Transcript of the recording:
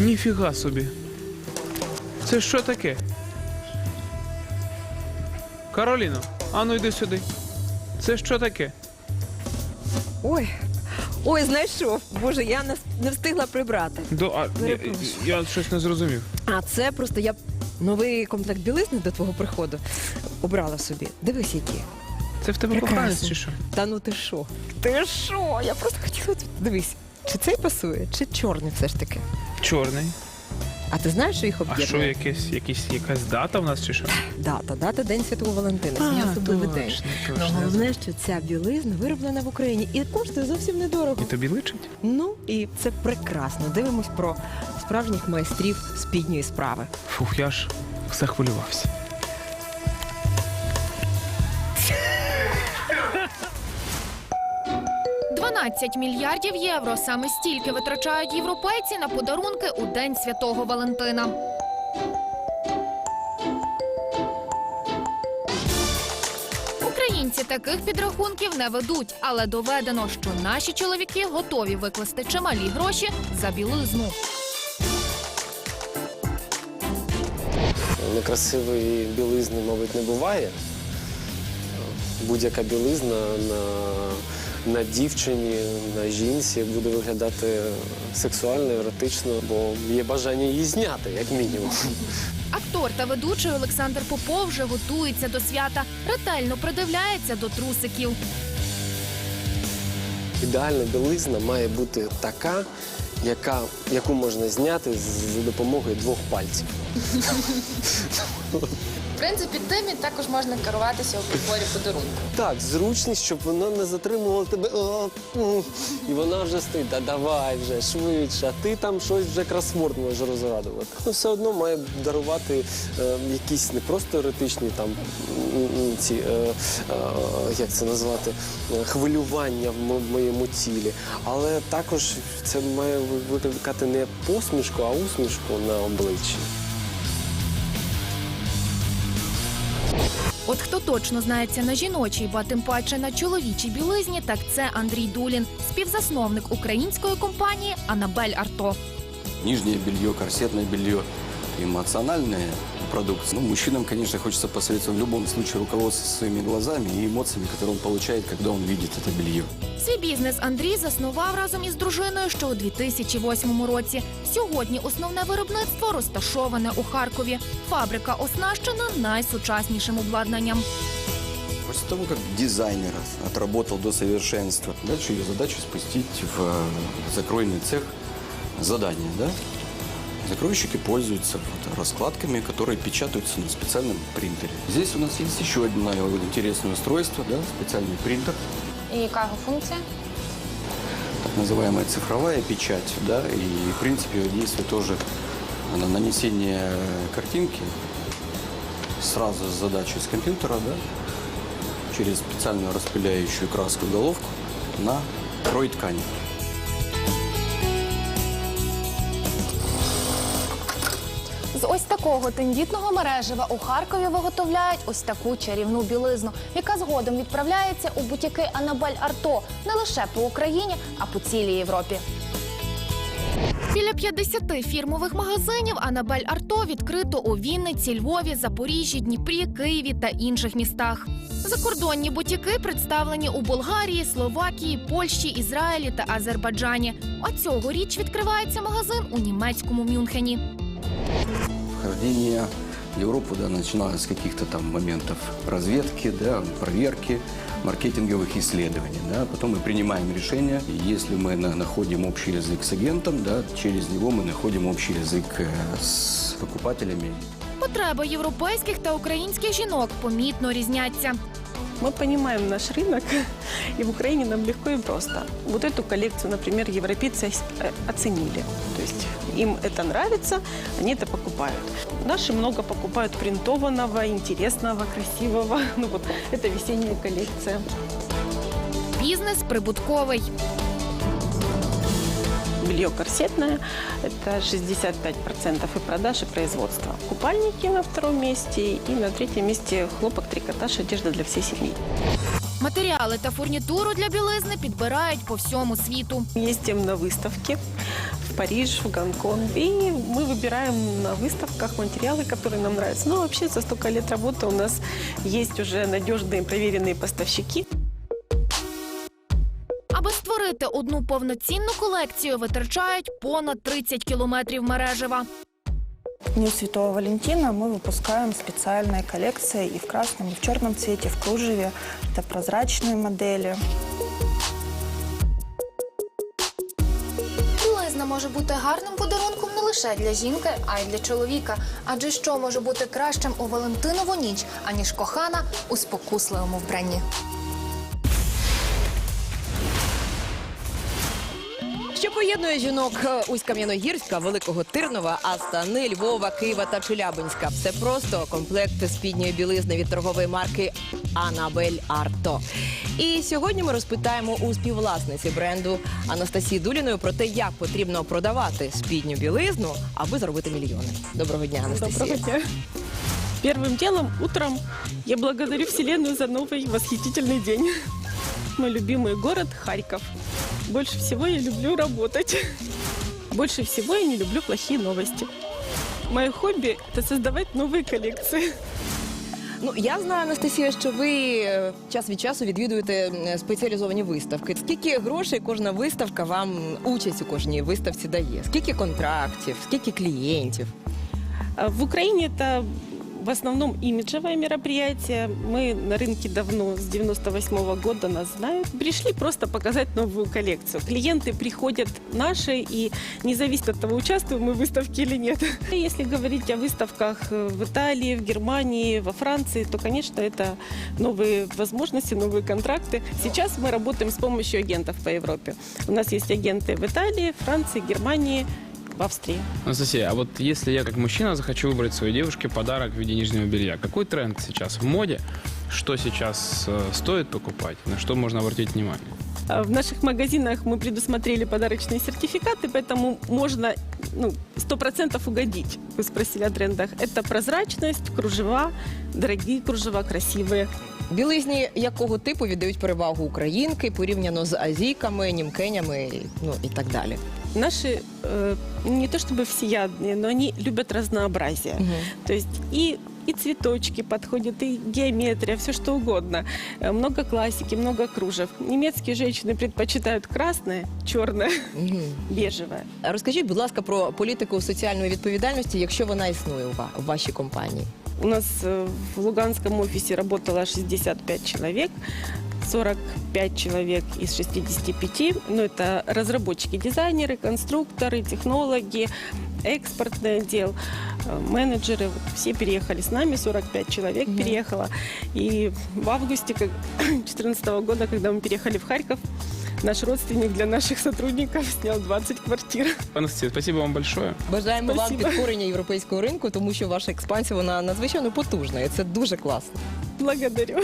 Ніфіга собі. Це що таке? Кароліно, ану йди сюди. Це що таке? Ой, ой, знайшов. Боже, я не, не встигла прибрати. До, а, я, Перепрошую. я щось не зрозумів. А це просто я новий комплект білизни до твого приходу обрала собі. Дивись, які. Це в тебе Прекрасно. коханець чи що? Та ну ти що? Ти що? Я просто хотіла. Дивись, чи цей пасує, чи чорний все ж таки. Чорний. А ти знаєш, що їх А що, якесь, якісь, якась дата в нас чи що? Дата, дата День Святого Валентина. Мій особливий день. точно, Ну, точно. головне, що ця білизна вироблена в Україні і коштує зовсім недорого. І тобі личить? Ну і це прекрасно. Дивимось про справжніх майстрів спідньої справи. Фух, я ж захвилювався. – 12 мільярдів євро. Саме стільки витрачають європейці на подарунки у День Святого Валентина. Українці таких підрахунків не ведуть, але доведено, що наші чоловіки готові викласти чималі гроші за білизну. Некрасивої білизни, мабуть, не буває. Будь-яка білизна на, на дівчині, на жінці буде виглядати сексуально, еротично, бо є бажання її зняти, як мінімум. Актор та ведучий Олександр Попов вже готується до свята, ретельно придивляється до трусиків. Ідеальна білизна має бути така, яка, яку можна зняти з- за допомогою двох пальців. Принципі, тим і також можна керуватися у підборі подарунку. Так, зручність, щоб вона не затримувала тебе. І вона вже стоїть, та давай вже швидше, а ти там щось вже кросворд можеш розгадувати. Ну, все одно має дарувати е, якісь не просто еротичні там ці, е, е, як це назвати, хвилювання в мо- моєму тілі. Але також це має викликати не посмішку, а усмішку на обличчі. От хто точно знається на жіночій, ба тим паче на чоловічій білизні, так це Андрій Дулін, співзасновник української компанії Анабель Арто. Нижнє белье, корсетне белье, эмоциональные продукты. Ну, мужчинам, конечно, хочется посоветовать в любом случае руководствоваться своими глазами и эмоциями, которые он получает, когда он видит это белье. Свій бізнес Андрій заснував разом із дружиною ще у 2008 році. Сьогодні основне виробництво розташоване у Харкові. Фабрика оснащена найсучаснішим обладнанням. После того, как дизайнер отработал до совершенства, дальше ее задача спустить в э, закройный цех задание, да? Закройщики пользуются вот раскладками, которые печатаются на специальном принтере. Здесь у нас есть еще одно интересное устройство, да, специальный принтер, І яка його функція? так называемая цифровая печать, да, и в принципе действует тоже на нанесение картинки сразу с задачей с компьютера, да, через специальную распыляющую краску головку на крой ткани. З ось такого тендітного мережева у Харкові виготовляють ось таку чарівну білизну, яка згодом відправляється у бутіки Анабель Арто не лише по Україні, а по цілій Європі. Біля 50 фірмових магазинів Анабель Арто відкрито у Вінниці, Львові, Запоріжжі, Дніпрі, Києві та інших містах. Закордонні бутіки представлені у Болгарії, Словакії, Польщі, Ізраїлі та Азербайджані. А цьогоріч відкривається магазин у німецькому Мюнхені Вхождение в Европу да, начиналось с каких-то там моментов разведки, да, проверки, маркетинговых исследований. Да. Потом мы принимаем решение. И если мы на- находим общий язык с агентом, да, через него мы находим общий язык э, с покупателями. Потреби європейських та українських жінок помітно різняться. Мы понимаем наш рынок, и в Украине нам легко и просто. Вот эту коллекцию, например, европейцы э, оценили. То есть им это нравится, они это покупают. Наши много покупают принтованного, интересного, красивого. Ну вот, это весенняя коллекция. Бізнес прибутковий. Белье корсетное – это 65% и продаж, и производства. Купальники на втором месте, и на третьем месте хлопок, трикотаж, одежда для всей семьи. Матеріали та фурнітуру для білизни підбирають по всьому світу. Ездим на выставки в Париж, в Гонконг. И мы выбираем на выставках материалы, которые нам нравятся. Ну, вообще, за столько лет работы у нас есть уже надежные проверенные поставщики. Аби створити одну повноцінну колекцію, витрачають понад 30 кілометрів мережева. К Дню Святого Валентина мы выпускаем специальные коллекции и в красном, и в черном цвете, в кружеве. Это прозрачные модели. Білизна може бути гарним подарунком не лише для жінки, а й для чоловіка. Адже що може бути кращим у Валентинову ніч, аніж кохана у спокусливому вбранні. Що поєднує жінок е, Усть-Кам'яногірська, Великого Тирнова, Астани, Львова, Києва та Челябинська. Все просто комплект спідньої білизни від торгової марки Анабель Арто. І сьогодні ми розпитаємо у співвласниці бренду Анастасії Дуліної про те, як потрібно продавати спідню білизну, аби заробити мільйони. Доброго дня, Анастасія. Доброго дня. Первым делом, утром, я благодарю Вселенную за новый восхитительный день. Мой любимый город Харьков. Больше всего я люблю работать. Больше всего я не люблю плохие новости. Мое хобби – это создавать новые коллекции. Ну я знаю, Анастасія, що ви е, час від часу відвідуєте е, спеціалізовані виставки. Скільки грошей кожна виставка вам участь у кожній виставці дає? Скільки контрактів, скільки клієнтів? А В Украине это в основном имиджевое мероприятие. Мы на рынке давно, с 98 года нас знают. Пришли просто показать новую коллекцию. Клиенты приходят наши, и не зависит от того, участвуем мы в выставке или нет. Если говорить о выставках э, в Италии, в Германии, во Франции, то, конечно, это новые возможности, новые контракты. Сейчас мы работаем с помощью агентов по Европе. У нас есть агенты в Италии, Франции, Германии, в Австрии. Анастасия, а вот если я как мужчина захочу выбрать своей девушке подарок в виде нижнего белья, какой тренд сейчас в моде? Что сейчас э, стоит покупать? На что можно обратить внимание? А В наших магазинах мы предусмотрели подарочные сертификаты, поэтому можно ну, 100% угодить. Вы спросили о трендах. Это прозрачность, кружева, дорогие кружева, красивые. Білизні якого типу віддають перевагу українки порівняно з азійками, німкенями, ну і так далі. Наши э, не то чтобы всеядные, но они любят разнообразие. То есть и и цветочки подходят, и геометрия, все что угодно. Э, Много классики, много кружев. Немецкие женщины предпочитают красное, черное, Мгм. бежевое. А Розкажіть, будь ласка, про політику соціальної відповідальності, якщо вона існує у ва- у вашій компанії. У нас э, в Луганском офисе работало 65 человек, 45 человек из 65. Ну, это разработчики, дизайнеры, конструкторы, технологи, экспортный отдел, э, менеджеры. Вот все переехали с нами, 45 человек Мгм. переехало. И в августе 2014 года, когда мы переехали в Харьков, наш родственник для наших сотрудников снял 20 квартир. Анастасия, спасибо вам большое. Бажаємо вам Спасибо. підкорення європейського ринку, тому що ваша експансія вона надзвичайно потужна, і це дуже класно. Благодарю.